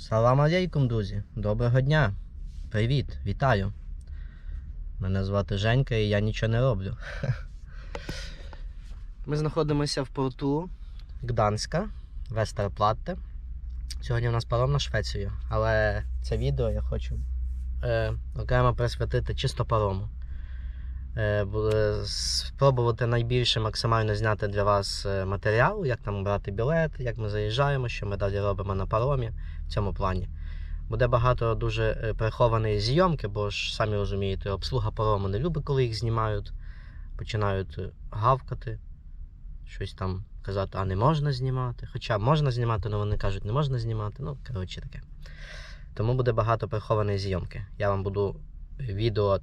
Салам алейкум, друзі. Доброго дня. Привіт, вітаю. Мене звати Женька і я нічого не роблю. Ми знаходимося в порту Гданська, Вестерплатте. Сьогодні у нас паром на Швецію, але це відео я хочу е, окремо присвятити чисто парому. Е, бу- спробувати найбільше максимально зняти для вас е, матеріал, як там брати білет, як ми заїжджаємо, що ми далі робимо на паромі в цьому плані. Буде багато дуже е, прихованої зйомки, бо ж самі розумієте, обслуга парому не любить, коли їх знімають, починають е, гавкати, щось там казати, а не можна знімати. Хоча можна знімати, але вони кажуть, не можна знімати. Ну, коротше таке. Тому буде багато прихованої зйомки. Я вам буду відео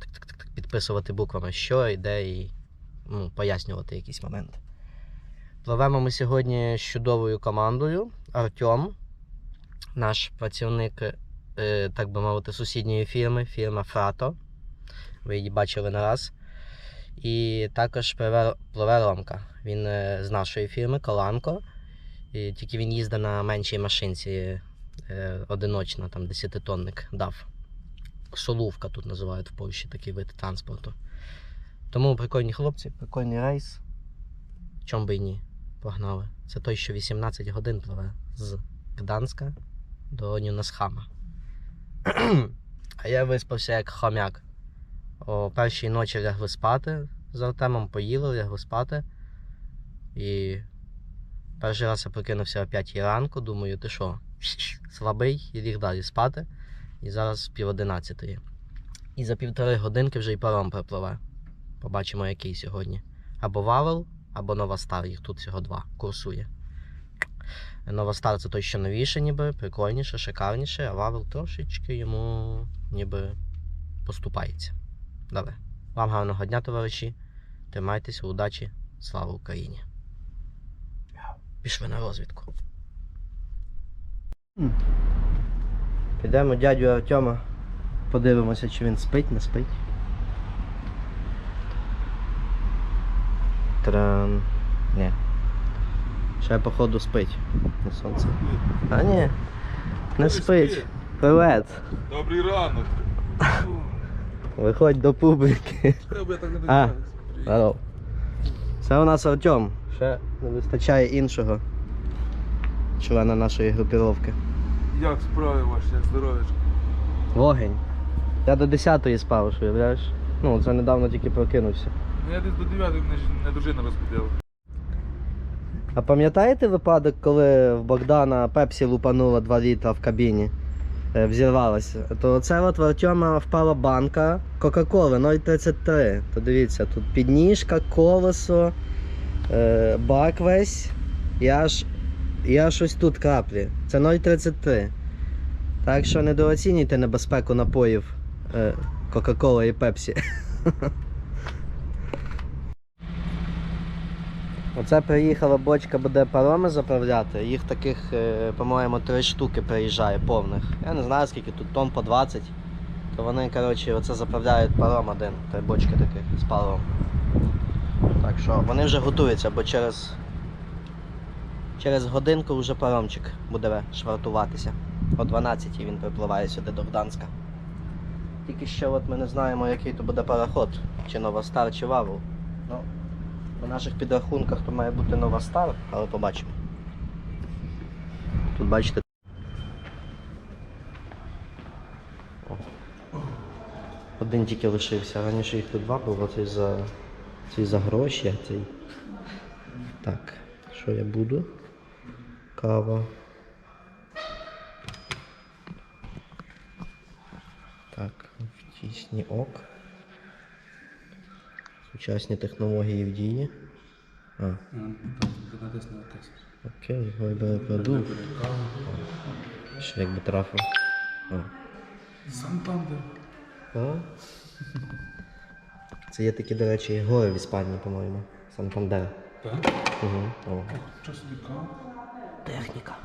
підписувати буквами, що і де, і ну, пояснювати якісь моменти. Пливемо ми сьогодні з чудовою командою. Артем, наш працівник, е, так би мовити, сусідньої фірми, фірма Фрато. Ви її бачили не раз. І також пливе, Ромка. Він е, з нашої фірми Коланко. І тільки він їздить на меншій машинці е, одиночно, там 10-тонник дав. Соловка тут називають в Польщі такий вид транспорту. Тому прикольні хлопці, прикольний рейс. Чом би і ні, погнали. Це той, що 18 годин пливе з Гданська до Нюнасхама. а я виспався як хомяк. О першій ночі лягли спати з Артемом, поїли, лягли спати. І перший раз я прокинувся о 5 ранку, думаю, ти що, слабий, і ліг далі спати. І зараз пів одинадцятої. І за півтори годинки вже й паром припливе. Побачимо, який сьогодні. Або Вавел, або Нова Стар. Їх тут всього два. Курсує. Нова Стар це той, що новіше, ніби, прикольніше, шикарніше, а Вавел трошечки йому ніби поступається. Добре. Вам гарного дня, товариші. Тримайтеся, удачі. Слава Україні. Пішли на розвідку. Підемо дядю Артема. Подивимося, чи він спить, не спить. Тран. Ні. Ще походу спить. На сонце. А ні. Не спить. Привет. Добрий ранок. Виходь до публіки. А. Здоров. Це у нас Артем. Ще не вистачає іншого члена нашої групіровки. Як справи ваші, як здоров'ячко? Вогень. Я до 10-ї спав, що уявляєш? Ну, це недавно тільки прокинувся. Ну я десь до 9 не, дружина розбудила. А пам'ятаєте випадок, коли в Богдана Пепсі лупануло 2 літра в кабіні? е, Взірвалося. То це от в Артема впала банка Кока-Коли 0,33. То дивіться, тут підніжка, колесо, е, бак весь і аж, і аж ось тут краплі. Це 0,33. Так що недооцінюйте небезпеку напоїв е, Кока-Кола і Пепсі. Оце приїхала бочка, буде пароми заправляти. Їх таких, е, по-моєму, три штуки приїжджає повних. Я не знаю скільки тут тонн по 20. То вони, коротше, оце заправляють паром один, три бочки таких з паром. Так що вони вже готуються, бо через, через годинку вже паромчик буде швартуватися. О 12 він припливає сюди до Гданська. Тільки ще от ми не знаємо, який то буде пароход, чи Новостар, чи Вавл. Ну, по наших підрахунках то має бути нова стар, але побачимо. Тут бачите. Один тільки лишився. Раніше їх тут два було, цей за, цей за гроші, цей. Так, що я буду? Кава. Так, втісні ок. Сучасні технології в дії. А, окей, вибере продукт. Ще якби трафив. Сантандер. А? Це є такі, до речі, гори в Іспанії, по-моєму. Сантандер. Так? Угу. О. Що собі кава? Техніка.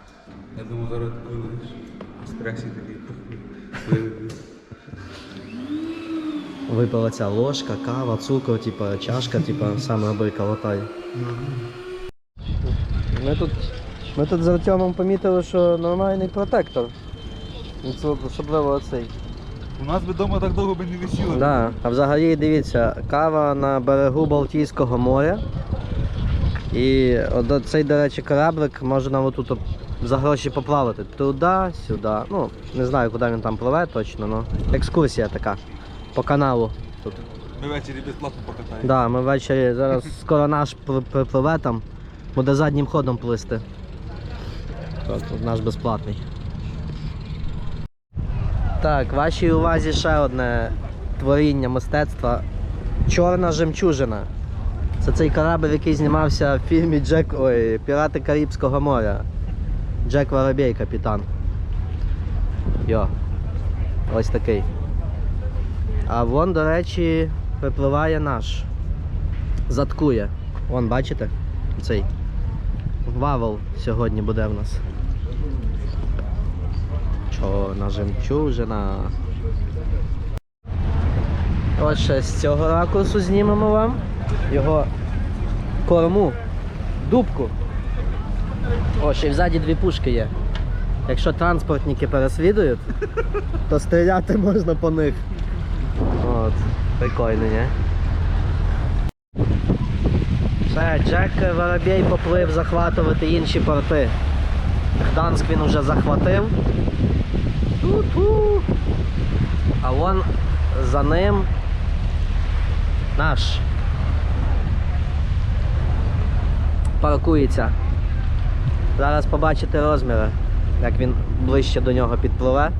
Я думаю, зараз коли стресі такий Випала ця ложка, кава, цукор, типа, чашка, типа, сам роби колотай. Ми тут, ми тут з Артемом помітили, що нормальний протектор. Ну, Це особливо оцей. У нас би вдома так довго би не висіло. Да. А взагалі дивіться, кава на берегу Балтійського моря. І от цей, до речі, кораблик можна отут от за гроші поплавати. Туди, сюди. Ну, не знаю, куди він там пливе точно, але екскурсія така. По каналу тут. Ми ввечері безплатно покатаємо. Да, ми ввечері зараз скоро наш при- припливе там, буде заднім ходом плисти. Тут наш безплатний. Так, вашій увазі ще одне творіння мистецтва. Чорна жемчужина. Це цей корабль, який знімався в фільмі Джек. Ой, Пірати Карибського моря. Джек Воробей, капітан. Йо. Ось такий. А вон, до речі, припливає наш. Заткує. Вон, бачите? Цей. Вавел сьогодні буде в нас. Чорна жемчужина. От ще з цього ракурсу знімемо вам його корму, дубку. О, ще й взаді дві пушки є. Якщо транспортники переслідують, то стріляти можна по них. От, прикольно, ні? Все, Джек Воробей поплив захватувати інші порти. Гданськ він вже захватив. Ту-ту. А вон за ним наш паркується. Зараз побачите розміри, як він ближче до нього підпливе.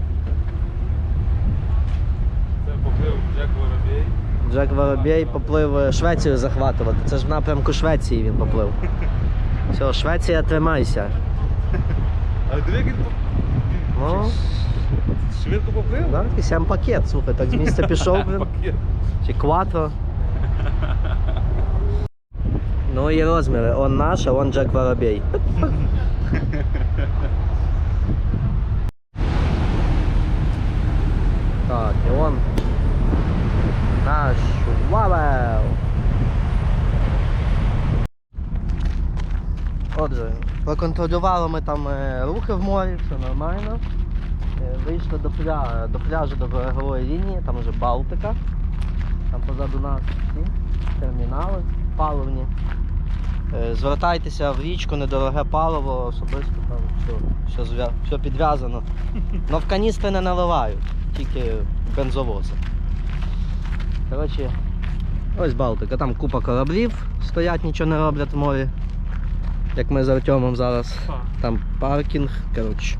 Поплив Джек Воробей. Джек Воробей поплив е, Швецію захватувати. Це ж в напрямку Швеції він поплив. Все, Швеція, тримайся. Але диви, як він Ну, швидко поплив. да, такий сям пакет, слухай, так з місця пішов, блин. Пакет. Чи кватро. Ну і розміри. Он наш, а он Джек Воробей. Так, і он наш Вавел. Отже, проконтролювали ми там е, рухи в морі, все нормально. Е, Вийшли до, пля... до пляжу до берегової лінії, там вже Балтика. Там позаду нас ці термінали паливні. Е, Звертайтеся в річку, недороге паливо, особисто там все, все, зв'я- все підв'язано. Но в каністри не наливають, тільки бензовози. Коротше, ось Балтика, там купа кораблів стоять, нічого не роблять в морі. Як ми з Артемом зараз. Там паркінг, коротше.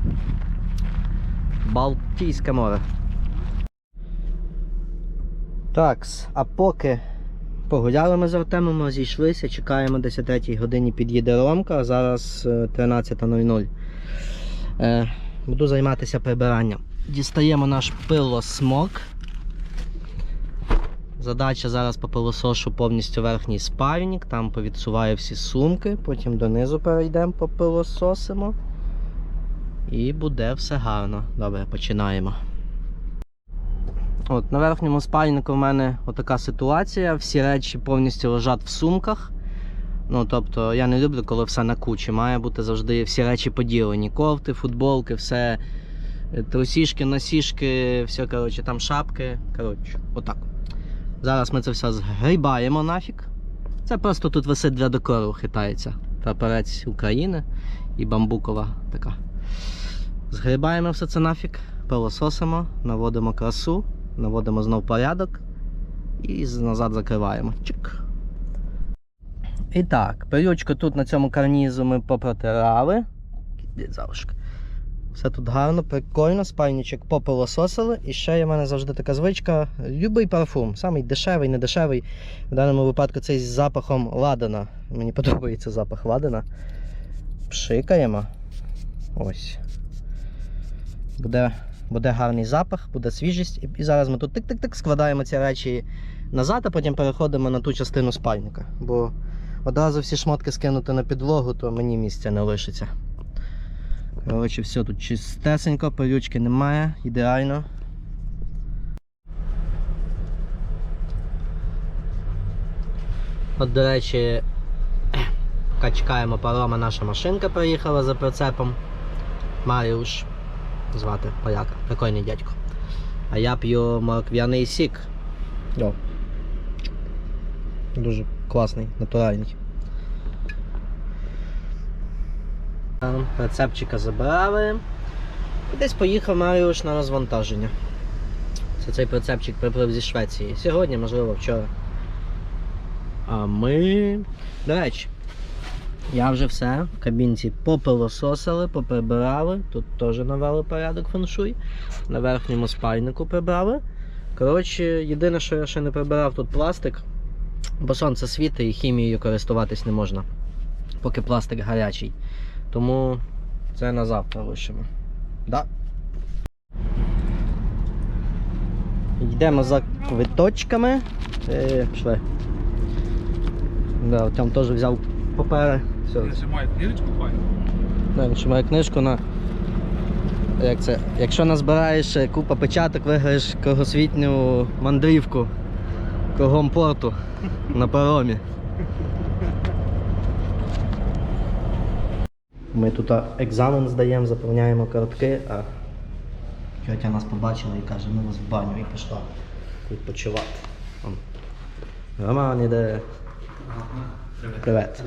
Балтійське море. Такс, а поки погуляли ми з Артемом, розійшлися, чекаємо 10 годині під'їде Ромка, а зараз е, 13.00. Е, буду займатися прибиранням. Дістаємо наш пилосмок. Задача зараз попилосошу повністю верхній спальник, там повідсуваю всі сумки, потім донизу перейдемо, попилососимо. І буде все гарно. Добре, починаємо. От, на верхньому спальнику в мене отака ситуація. Всі речі повністю лежать в сумках. Ну, тобто, я не люблю, коли все на кучі. Має бути завжди всі речі поділені. Кофти, футболки, все. е, Трусішки, носішки, все, коротше, там шапки. Коротше, отак. Зараз ми це все згрібаємо нафіг. Це просто тут висить для декору, хитається. Прапорець України і бамбукова така. Згрібаємо все це нафіг, пилососимо, наводимо красу, наводимо знов порядок і назад закриваємо. Чик. І так, пилючку тут на цьому карнізу ми попротирали. Іди, залишки. Все тут гарно, прикольно, спальничок попилососили. І ще є в мене завжди така звичка. Любий парфум, самий дешевий, не дешевий. В даному випадку цей з запахом ладана. Мені подобається запах ладана. Пшикаємо. Ось. Буде, буде гарний запах, буде свіжість. І, і зараз ми тут тик-тик-тик складаємо ці речі назад, а потім переходимо на ту частину спальника. Бо одразу всі шмотки скинути на підлогу, то мені місця не лишиться. Коротше, все тут чистесенько, пилючки немає, ідеально. От, до речі, поки чекаємо парома, наша машинка приїхала за прицепом. Маріуш. звати поляка. Прикольний дядько. А я п'ю морквяний сік. О. Дуже класний, натуральний. Там Рецепчика забрали. І десь поїхав Маріуш на розвантаження. Це цей прицепчик приплив зі Швеції. Сьогодні, можливо, вчора. А ми. До речі, я вже все в кабінці попилососили, поприбирали. Тут теж навели порядок феншуй. На верхньому спальнику прибрали. Коротше, єдине, що я ще не прибирав, тут пластик. Бо сонце світить і хімією користуватись не можна, поки пластик гарячий. Тому це на завтра лишимо. Да. Йдемо за квиточками. Е, пішли. Да, там теж взяв папери. Все. Я ще маю книжечку файну. Да, він ще має книжку на. Як це? Якщо назбираєш е, купа печаток, виграєш кругосвітню мандрівку кругом порту на паромі. Ми тут екзамен здаємо, заповняємо картки, а тетя нас побачила і каже, ми вас в баню і пішла відпочивати. Роман іде. Привет.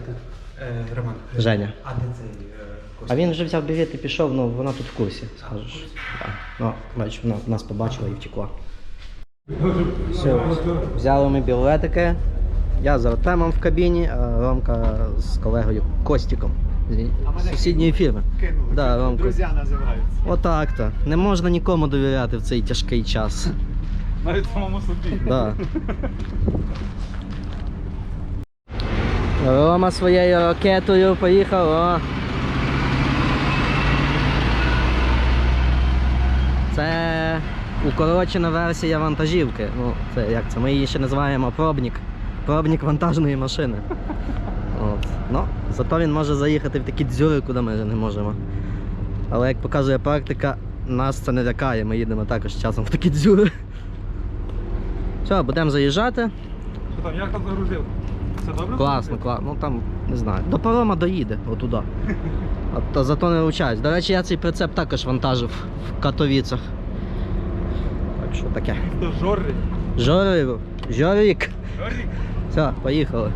Е, Роман. Женя. А де цей е, А він вже взяв білет і пішов, ну вона тут в курсі, скажеш. Так. Ну, бачиш, вона нас побачила і втекла. Все, взяли ми білетики. Я з Артемом в кабіні, а Ромка з колегою Костіком сусідньої фірми. кинули. Да, Ромко. Друзі називаються. Отак то. Не можна нікому довіряти в цей тяжкий час. Навіть самому собі. Да. Рома своєю ракетою поїхав. О. Це укорочена версія вантажівки. Ну, це як це? Ми її ще називаємо пробник. Пробник вантажної машини. Ну, зато він може заїхати в такі дзюри, куди ми не можемо. Але як показує практика, нас це не лякає, ми їдемо також часом в такі дзюри. Все, будемо заїжджати. Що там, як там загрузив? Все добре? Класно, класно. Ну там не знаю. До парома доїде, отуда. А то зато не ручаюсь. До речі, я цей прицеп також вантажив в Катовіцах. Так що таке. Жорик, Жорик. Жорик. Все, поїхали.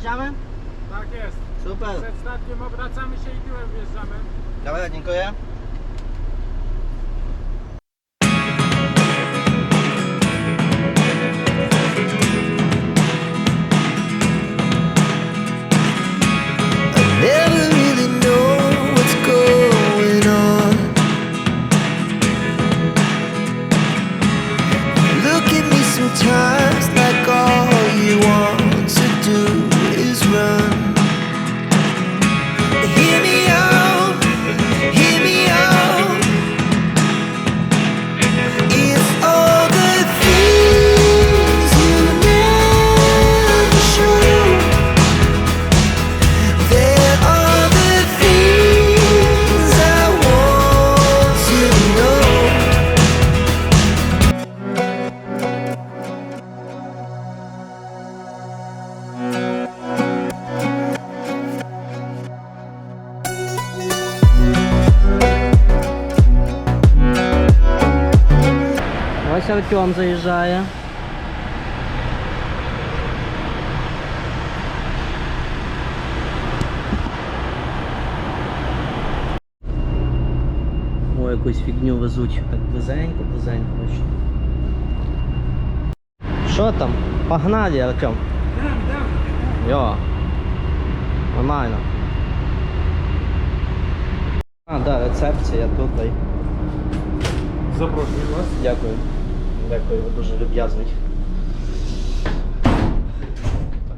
Wjeżdżamy? Tak jest. Super. Przed statkiem obracamy się i tyłem wjeżdżamy. Dobra, dziękuję. Артем заїжджає. О, якусь фігню везуть. Так близенько, близенько. Що там? Погнали, Артем. Йо. Нормально. А, да, рецепція тут. Запрошую вас. Дякую. Дякую, ви дуже люб'язний.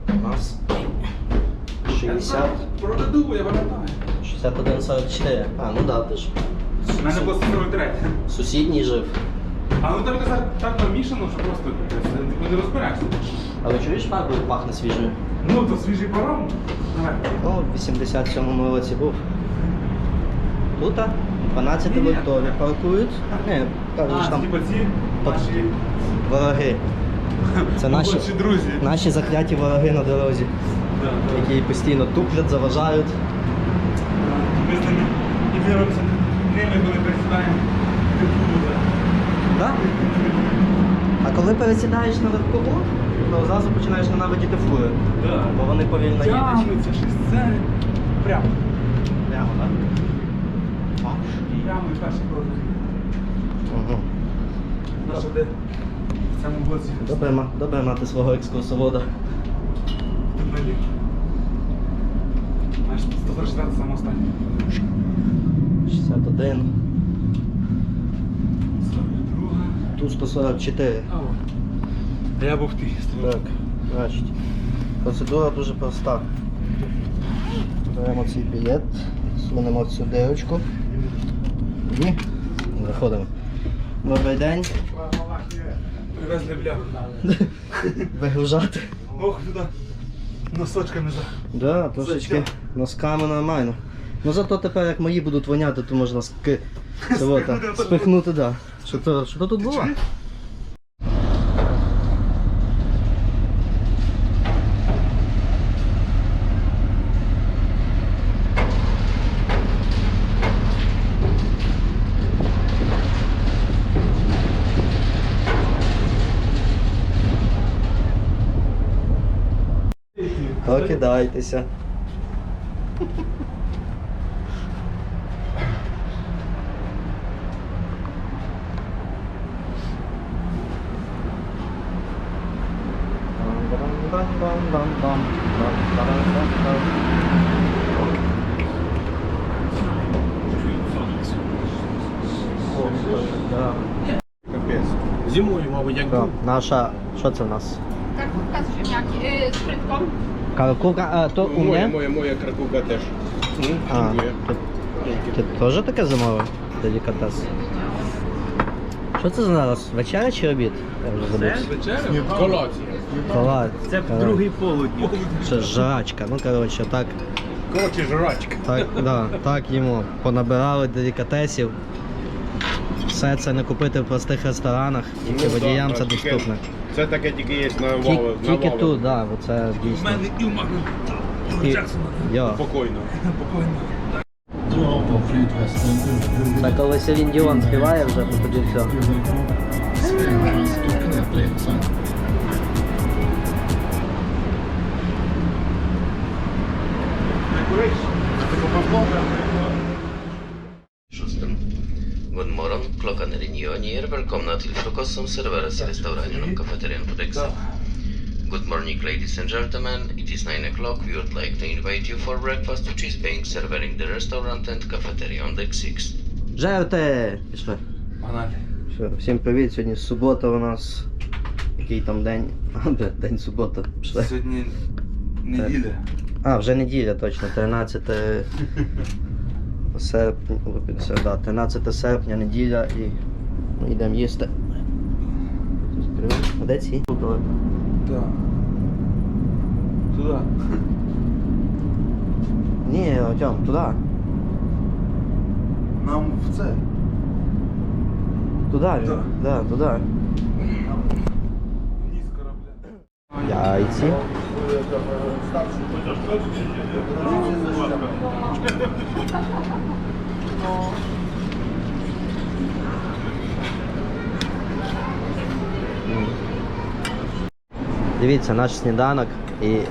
Так, у нас 60, Продаду, я пам'ятаю. 61, 44. А, ну да, ти ж. У мене було 43. Сусідній жив. А ну там казав, так намішано, що просто ти не розберешся. Але чуєш, фарбою пахне свіжою? Ну, то свіжий паром. Давай. Ну, в 87-му році був. Тут 12 вольтові паркують. Не, кажуть, А, що там типа ці. Наші вороги. Це наші, молодші друзі. наші закляті вороги на дорозі, Да, да. які постійно туплять, заважають. Ми з ними і дивимося ними, коли пересідаємо. Да? А коли пересідаєш на легкову, то одразу починаєш ненавидіти фури. Да. Бо вони повільно їдуть. Це прямо. Прямо, так? І ями перший крок. Угу. Де в цьому боці. Добре, добре мати свого екскурсовода. Тут наліво. Наш 144 саме останнє. 61. 42. Ту 144. А, о. А я був ти. Так, значить. Процедура дуже проста. Беремо цей білет, сунемо цю дирочку і заходимо. Добрий день. Привезли бляху. Вигружати. Ох, туди носочками за. Да, трошечки носками нормально. Ну зато тепер як мої будуть воняти, то можна ски... Спихнути спихнути, да. Що то, що то тут було? Покидайтеся. Зимою, мабуть, як був. Наша, що це в нас? Каркówka z ziemniaki, yy, z frytką. А то у Моя, мене? моя, моя кракука теж. А, Дякую. ти, ти теж таке замовив? Делікатес. Що це зараз? Вечеря чи обід? Я вже забув. Колоція. Салат. Це Коротше, другий полудні. Це жрачка. Ну коротше, так, Коротше, жрачка. так, да, так йому понабирали делікатесів. Все це не купити в простих ресторанах, тільки Ну, водіям да, це тільки- доступно. Це таке тільки є на Ті- Тільки тут, так, да, це У дійсно. мене і в Йо. Спокійно. Це коли Селін Діон співає вже, то тоді все. Szóstym. Och ni är välkomna till frukost som serveras i restaurangen och kafeterian på Dexter. Good morning ladies and gentlemen, it is 9 o'clock. We would like to invite you for breakfast which is being served in the restaurant and cafeteria on deck 6. Жерте! Пішли. Погнали. Все, всім привіт, сьогодні субота у нас. Який там день? А, бля, день субота. Пішли. Сьогодні неділя. А, вже неділя точно, 13 серпня, ой, 13 серпня, неділя і ну, йдемо їсти. А де ці? Так. Туди. Ні, Артем, туди. Нам в це. Туди, Да. да, туди. Вниз корабля. Яйці. Дивіться, наш сніданок і е,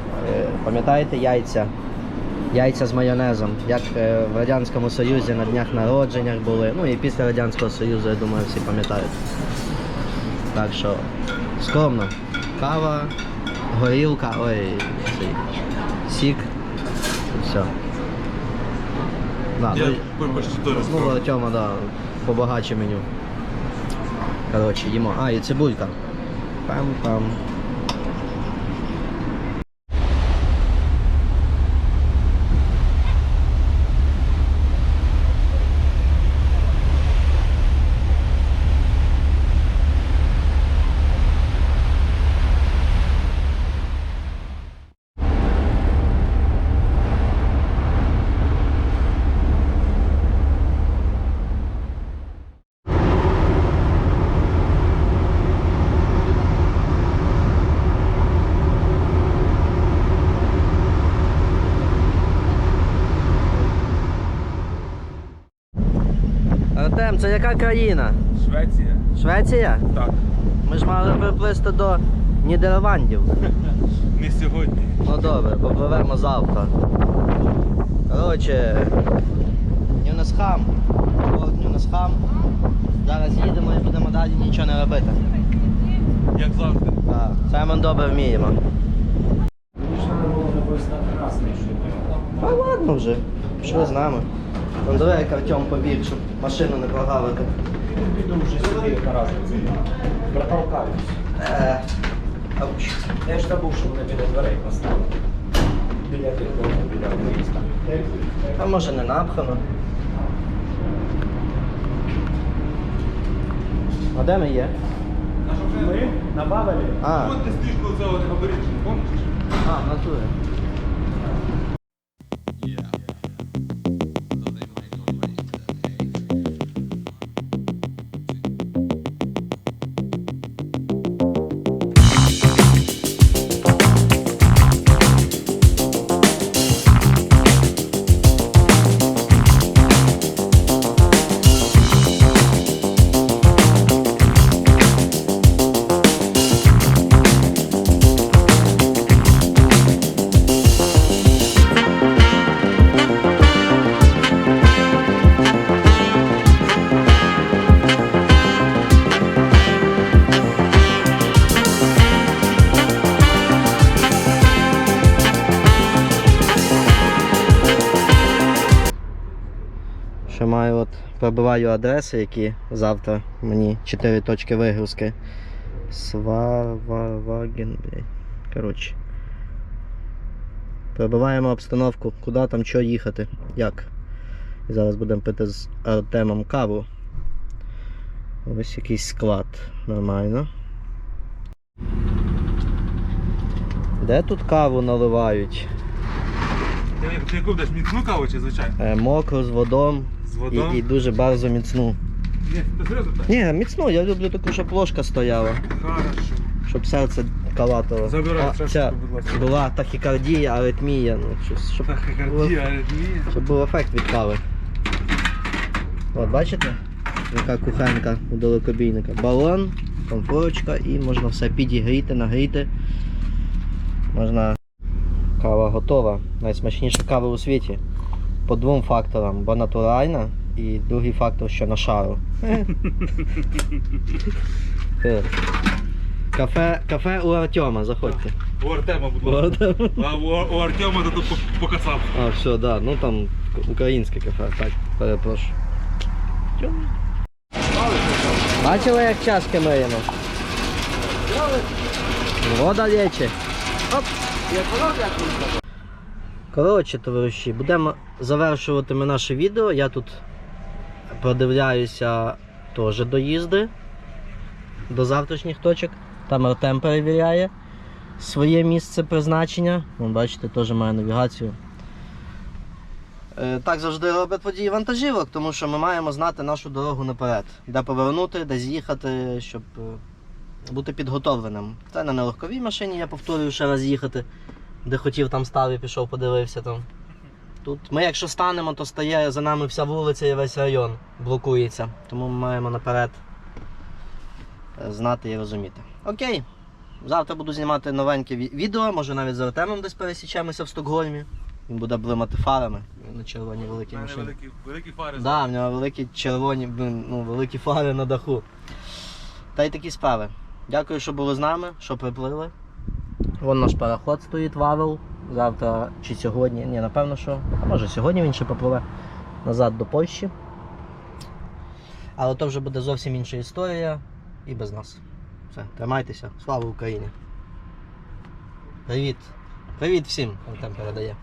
пам'ятаєте яйця? Яйця з майонезом, як е, в Радянському Союзі на днях народженнях були. Ну і після Радянського Союзу, я думаю, всі пам'ятають. Так що скромно. Кава, горілка, ой, цей, сік. І все. Да, ну, Я вибачте, то ну, Артема, да, побагаче меню. Коротше, їмо. А, і цибулька. Пам-пам. Артем, це яка країна? Швеція. Швеція? Так. Ми ж мали приплисти до Нідерландів. Не сьогодні. Ну добре, попливемо завтра. Коротше, Нюнесхам. Порт Нюнесхам. Зараз їдемо і будемо далі нічого не робити. Як завжди. Так, це ми добре вміємо. А ладно вже, пішли з нами. Ну давай як Артем побіг, щоб машину не прогавити. Піду вже собі, яка. Протолкаюсь. Е, ауч. Я ж забув, що вони біля дверей поставили. Біля тих дверей, біля міста. А може не напхано. А де ми є? Ми на Бавелі. А, От ти стрічку цього не говориш, не а, в натурі. Пробиваю адреси, які завтра мені 4 точки вигрузки. Сваваген. Коротше. Пробиваємо обстановку, куди там що їхати, як. І зараз будемо пити з Артемом каву. Ось якийсь склад. Нормально. Де тут каву наливають? Ти, ти яку будеш міцну каву чи звичайно? Е, мокру з водом З і, і дуже bardzo міцну. Ні, ти серйозно так? Ні, міцну, я люблю таку, щоб ложка стояла, Хорошо. щоб серце калатало. Забирай А, ця будь ласка. Була тахікардія, аритмія, ну, щось, щоб, Тахікардія, аритмія. щоб був ефект від кави. От, бачите? Яка кухенька у далекобійника. Балон, комфорочка і можна все підігріти, нагріти. Можна. Кава готова. Найсмачніша кава у світі. По двом факторам, бо натуральна і другий фактор, що на шару. Е. Кафе, кафе у Артема, заходьте. У Артема, будь ласка. А у, Артема тут по, по. А, все, да, ну там українське кафе, так, перепрошую. Бачили, як чашки миємо? Вода лече. Оп. Коротше, товариші, будемо завершувати ми наше відео. Я тут продивляюся теж доїзди до завтрашніх точок. Там Артем перевіряє своє місце призначення. Вон, бачите, теж має навігацію. Е, Так завжди роблять водії вантажівок, тому що ми маємо знати нашу дорогу наперед, де повернути, де з'їхати, щоб е, бути підготовленим. Це на легковій машині, я повторюю ще раз їхати, де хотів, там став і пішов, подивився там. Тут ми, якщо станемо, то стає за нами вся вулиця і весь район блокується. Тому ми маємо наперед е, знати і розуміти. Окей. Завтра буду знімати новеньке відео, може навіть з Артемом десь пересічемося в Стокгольмі. Він буде блимати фарами на У мене машині. великі, великі фари. Да, в нього великі червоні, ну, великі фари на даху. Та й такі справи. Дякую, що були з нами, що приплили. Вон наш пароход стоїть, Вавел. Завтра чи сьогодні, ні, напевно, що. А може сьогодні він ще попливе назад до Польщі. Але то вже буде зовсім інша історія. і без нас. Все, тримайтеся. Слава Україні! Привіт! Привіт всім! Артем передає.